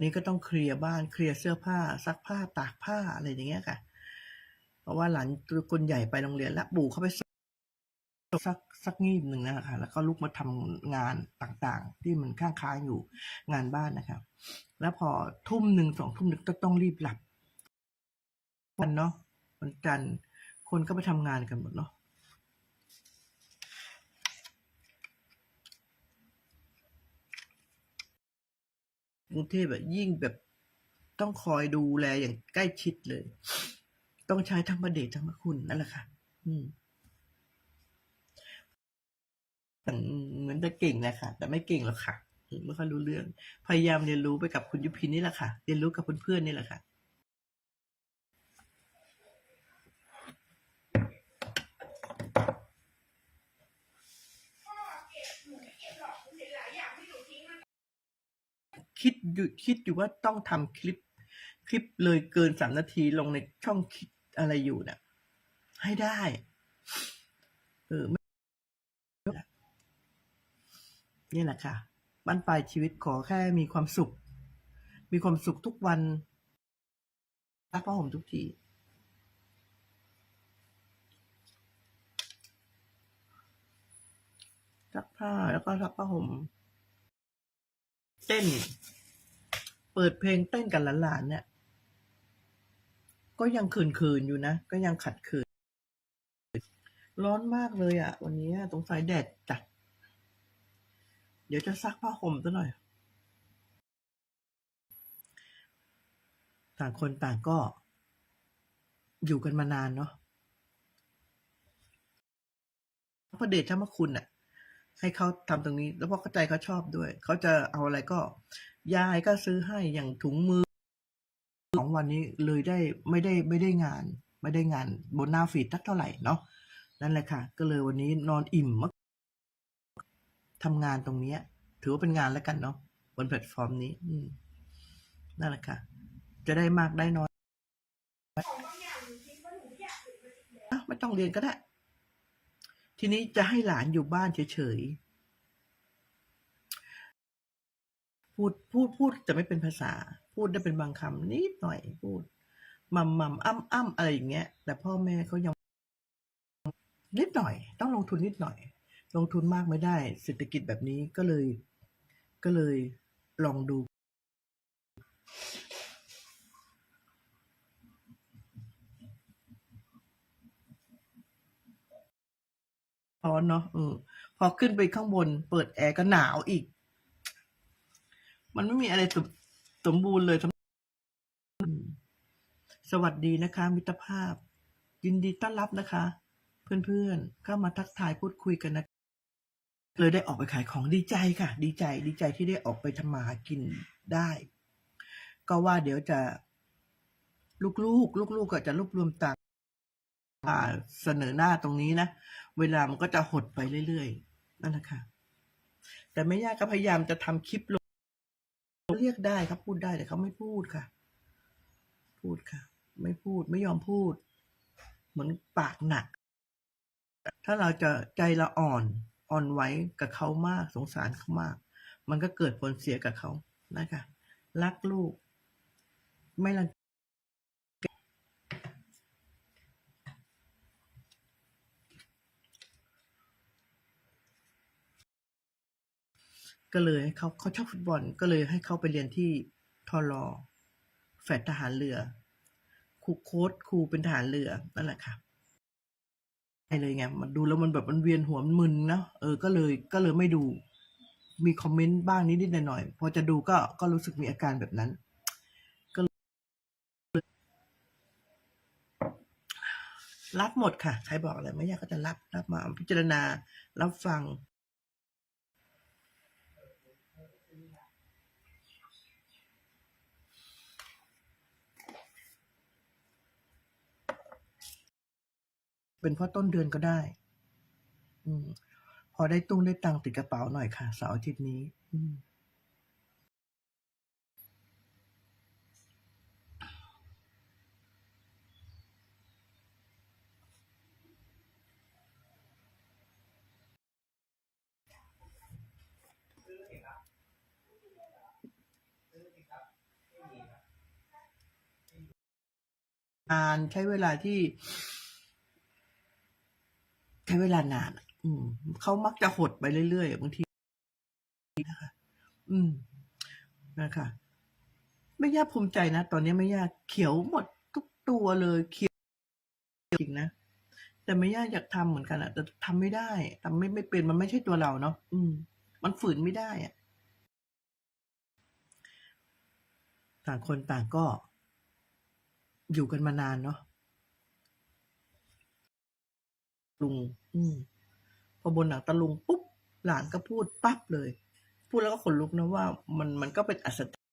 นี่ก็ต้องเคลียร์บ้านเคลียร์เสื้อผ้าซักผ้าตากผ้าอะไรอย่างเงี้ยค่ะ เพราะว่าหลานคนใหญ่ไปโรงเรียนแล้วปู่เขาไปสักสักงีบหนึ่งนะคะแล้วก็ลุกมาทำงานต่างๆ ที่มันข้างค้างอยู่งานบ้านนะคะแล้วพอทุ่มหนึ่งสองทุ่มหนึ่งก็ต้องรีบหลับวันเนาะวันจันทร์คนก็ไปทำงานกันหมดเนาะ กรุงเทพแบบยิ่งแบบต้องคอยดูแลอย่างใกล้ชิดเลย ต้องใช้ทั้งประเดชทั้งพระคุณนั่นแหละค่ะ อืมเหมือนจะเก่งแหละค่ะ แต่ไม่เก่งหรอกค่ะไม่ค่อยรู้เรื่อง พยายามเรียนรู้ไปกับคุณยุพินนี่แหละค่ะ เรียนรู้กับเพื่อนๆนี่แหละค่ะ คิดอยู่คิดอยู่ว่าต้องทำคลิป คลิปเลยเกินสามนาทีลงในช่องคิดอะไรอยู่เนี่ยให้ได้ เออไม่นี่แหละค่ะบ้นปลายชีวิตขอแค่มีความสุข มีความสุขทุกวันรักผ้าห่มทุกทีซักผ้าแล้วก็ซักผ้าห่มเต้น เปิดเพลงเต้นกับหลานๆเนี่ย ก็ยังคืนๆอยู่นะ ก็ยังขัดขืน ร้อนมากเลยอะ่ะ วันนี้ตรงสายแดดจัดเดี๋ยวจะซักผ้าห่มซะหน่อย ต่างคนต่างก็ อยู่กันมานานเนาะพระเดชธรรมคุณอะให้เขาทำตรงนี้ แล้วพอเข้าใจเขาชอบด้วย เขาจะเอาอะไรก็ ยายก็ซื้อให้อย่างถุงมือสองวันนี้เลยได้ไม่ได้ไม่ได้งาน ไม่ได้งานบนหน้าฟีดทักเท่าไหร่เนาะนั่นแหละค่ะ ก็เลยวันนี้นอนอิ่มมากทำงานตรงนี้ถือว่าเป็นงานแล้วกันเนาะบนแพลตฟอร์มนี้นั่นแหละค่ะ จะได้มากได้น้อยไม่ต้องเรียนก็ได้ ทีนี้จะให้หลานอยู่บ้านเฉยๆ พูดพูดพูดจะไม่เป็นภาษา พูดได้เป็นบางคำนิดหน่อยพูดมัมมัมอ้ำอ้ำอะไรอย่างเงี้ย แต่พ่อแม่เขายัง นิดหน่อย ต้องลงทุนนิดหน่อย ลงทุนมากไม่ได้ เศรษฐกิจแบบนี้ก็เลย ก็เลยลองดู ร้อนเนาะเออพอขึ้นไปข้างบน เปิดแอร์ก็หนาวอีก มันไม่มีอะไรสมสมบูรณ์เลยสำอืมสวัสดีนะคะ มิตรภาพ ยินดีต้อนรับนะคะ เพื่อนๆเข้ามาทักทายพูดคุยกันนะเลยได้ออกไปขายของดีใจค่ะ ดีใจดีใจที่ได้ออกไปทำมาหากินได้ ก็ว่าเดี๋ยวจะลูกๆ ลูกๆก็จะรวบรวมตังค์อ่าเสนอหน้าตรงนี้นะ เวลามันก็จะหดไปเรื่อยๆ นั่นแหละค่ะ แต่ไม่ยากก็พยายามจะทำคลิปลง เรียกได้ครับพูดได้แต่เขาไม่พูดค่ะ พูดค่ะ ไม่พูดไม่ยอมพูด เหมือนปากหนัก ถ้าเราจะใจเราอ่อนอ่อนไหวกับเขามากสงสารเขามาก มันก็เกิดผลเสียกับเขานะคะรักลูก ไม่รัง ก็เลยให้เขาเขาชอบฟุตบอลก็เลยให้เขาไปเรียนที่ทอรอแฟดทหารเรือครูโค้ดครูเป็นทหารเรือนั่นแหละค่ะใช่เลยไงมันดูแล้วมันแบบมันเวียนหัวมันมึนนะเออก็เลยก็เลยไม่ดู มีคอมเมนต์บ้างนิดๆหน่อยพอจะดูก็ก็รู้สึกมีอาการแบบนั้น ก็รับหมดค่ะ ใครบอกอะไรไม่ยากก็จะรับรับมาพิจารณารับฟัง เป็นเพราะต้นเดือนก็ได้ อืม พอได้ตุ้งได้ตังติดกระเป๋าหน่อยค่ะเสาร์อาทิตย์นี้ อืานใช้เวลาที่ ช้เวลานานอืมเขามักจะหดไปเรื่อยๆบางทีนะคะอืมนะคะไม่ยากภูมิใจนะ ตอนนี้ไม่ยากเขียวหมดทุกตัวเลยเขียวจริงนะแต่ไม่ยากอยากทำเหมือนกันอะแต่ทำไม่ได้ทำไม่ไม่เป็นมันไม่ใช่ตัวเราเนาะอืม มันฝืนไม่ได้อะต่างคนต่างก็ อยู่กันมานานเนาะลุง อืมพอบนหนังตะลุงปุ๊บหลานก็พูดปั๊บเลย พูดแล้วก็ขนลุกนะว่า มันมันก็เป็นอัศจรรย์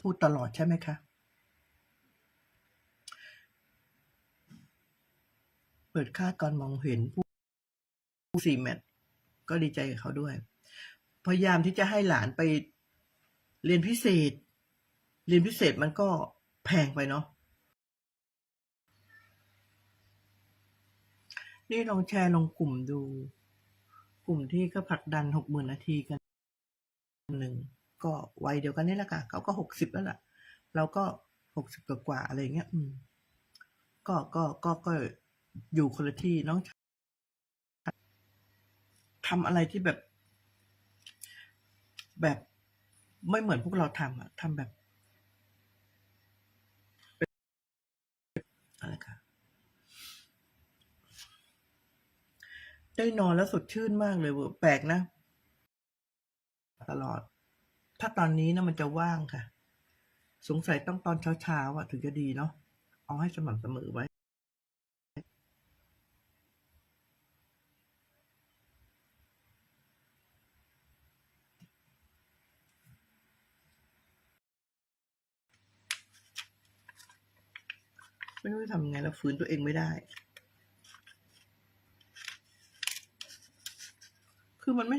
พูดตลอดใช่ไหมคะ เปิดค่าก่อนมองเห็นผู้สี่แมตช์ก็ดีใจกับเขาด้วย พยายามที่จะให้หลานไป เรียนพิเศษ เรียนพิเศษมันก็แพงไปเนาะนี่ลองแชร์ลงกลุ่มดู กลุ่มที่ก็ผลักดันหกหมื่นนาทีกันหนึ่งก็วัยเดียวกันนี่แหละค่ะ เขาก็หกสิบแล้วล่ะ เราก็หกสิบกว่าอะไรเงี้ย อืม ก็ก็ก็ก็อยู่คนละที่น้องทำอะไรที่แบบ แบบ ไม่เหมือนพวกเราทำอะทำแบบอะไรคะได้นอนแล้วสดชื่นมากเลยเว้ยแปลกนะ ตลอด ถ้าตอนนี้นะมันจะว่างค่ะ สงสัยต้องตอนเช้าๆอะถึงจะดีเนาะเอาให้สม่ำเสมอไว้ ไม่รู้จะทำไงแล้วฝืนตัวเองไม่ได้ คือมันไม่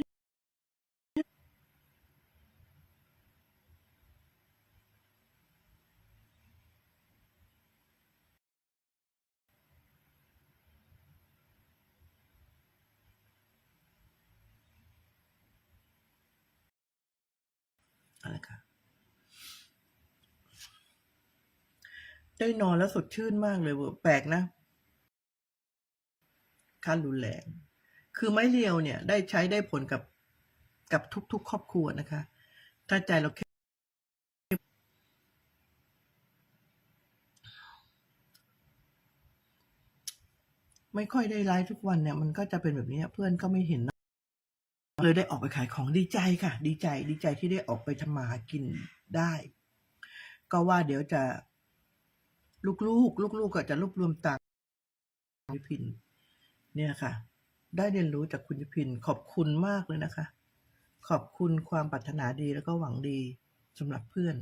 อะไรคะ ได้นอนแล้วสดชื่นมากเลยเว้ยแปลกนะขั้นรุนแรงคือไม้เรียวเนี่ยได้ใช้ได้ผลกับกับทุกๆ ครอบครัวนะคะ ถ้าใจเราแค่ไม่ค่อยได้ไลฟ์ทุกวันเนี่ย มันก็จะเป็นแบบนี้เพื่อนก็ไม่เห็น เลยได้ออกไปขายของดีใจค่ะ ดีใจดีใจที่ได้ออกไปทำมาหากินได้ ก็ว่าเดี๋ยวจะ ลูกๆ ลูกๆก็จะรวบรวมตังค์ยุพิน เนี่ยค่ะ ได้เรียนรู้จากคุณยุพิน ขอบคุณมากเลยนะคะ ขอบคุณความปรารถนาดีแล้วก็หวังดีสำหรับเพื่อน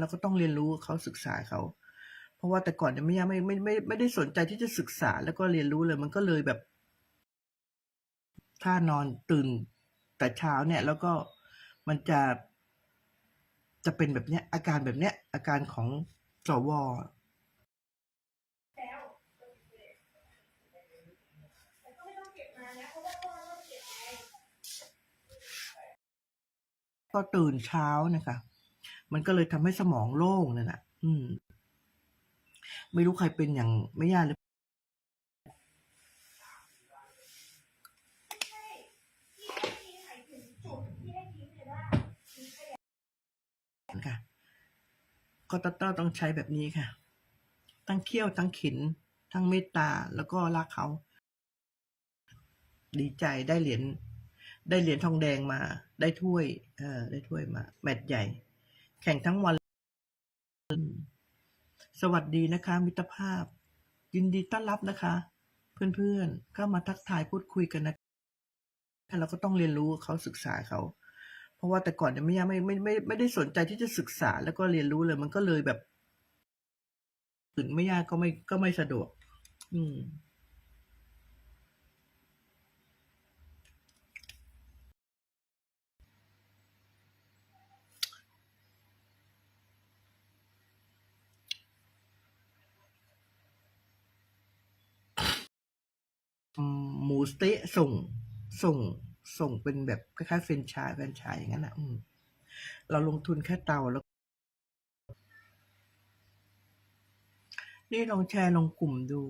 เราก็ต้องเรียนรู้เขาศึกษาเขา เพราะว่าแต่ก่อนเนี่ยไม่ยไม่ไม่ไม่ไม่ได้สนใจที่จะศึกษาแล้วก็เรียนรู้เลย มันก็เลยแบบ ถ้านอนตื่นแต่เช้าเนี่ย แล้วก็มันจะจะเป็นแบบเนี้ย อาการแบบเนี้ย อาการของสวก็ตื่นเช้านะคะ มันก็เลยทำให้สมองโล่งนั่นะ ไม่รู้ใครเป็นอย่างไม่ยาหรือค่ะก็ต้องต้องใช้แบบนี้ค่ะ ทั้งเคี่ยวทั้งขิน ทั้งเมตตาแล้วก็รักเขา ดีใจได้เหรียญได้เหรียญทองแดงมา ได้ถ้วย เออได้ถ้วยมา แมตช์ใหญ่ แข่งทั้งวัน สวัสดีนะคะ มิตรภาพ ยินดีต้อนรับนะคะ เพื่อนๆเข้ามาทักทายพูดคุยกันนะเราก็ต้องเรียนรู้เขาศึกษาเขา เพราะว่าแต่ก่อนเนี่ยไม่ยไม่ไม่ไม่ไม่ได้สนใจที่จะศึกษาแล้วก็เรียนรู้เลย มันก็เลยแบบถึงไม่ยากก็ไม่ก็ไม่สะดวก อืม หมูสเต๊ะส่งส่งส่งเป็นแบบคล้ายๆเฟรนไชส์แฟรนไชส์อย่างนั้นอะเราลงทุนแค่เตาแล้ว นี่ลองแชร์ลงกลุ่มดู